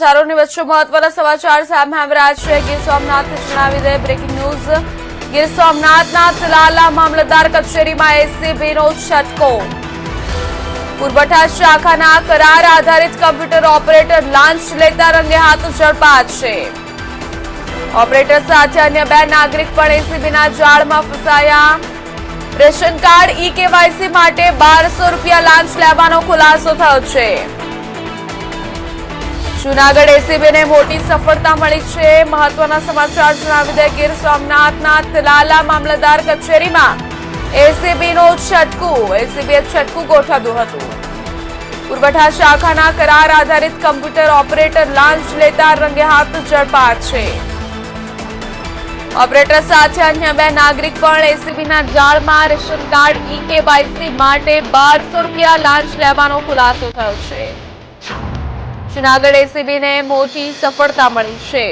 ચારોની વચ્ચે મહત્વના સમાચાર સામે આવી છે. ગીર સોમનાથ જણાવી દે બ્રેકિંગ ન્યૂઝ ગીર સોમનાથના તલાલા મામલતદાર કચેરીમાં એસીબીનો છટકો. પુરવઠા શાખાના કરાર આધારિત કમ્પ્યુટર ઓપરેટર લાંચ લેતા રંગે હાથ ઝડપાયા છે. ઓપરેટર સાથે અન્ય બે નાગરિક પણ એસીબીના જાળમાં ફસાયા. રેશન કાર્ડ ઈ કેવાયસી માટે બારસો રૂપિયા લાંચ લેવાનો ખુલાસો થયો છે. જુનાગઢ એસીબીને મોટી સફળતા મળી છે. મહત્વના સમાચાર જણાવી દે ગીર સોમનાથના તલાલા મામલતદાર કચેરીમાં એસીબીનો છટકું. એસીબીએ છટકું ગોઠવ્યું હતું. પુરવઠા શાખાના કરાર આધારિત કમ્પ્યુટર ઓપરેટર લાંચ લેતા રંગે હાથ ઝડપાયા છે. ઓપરેટર સાથે અન્ય બે નાગરિક પણ એસીબીના જાળમાં રેશન કાર્ડ ઈ માટે બારસો રૂપિયા લાંચ લેવાનો ખુલાસો થયો છે. જુનાગઢ એસીબીને મોટી સફળતા મળી છે.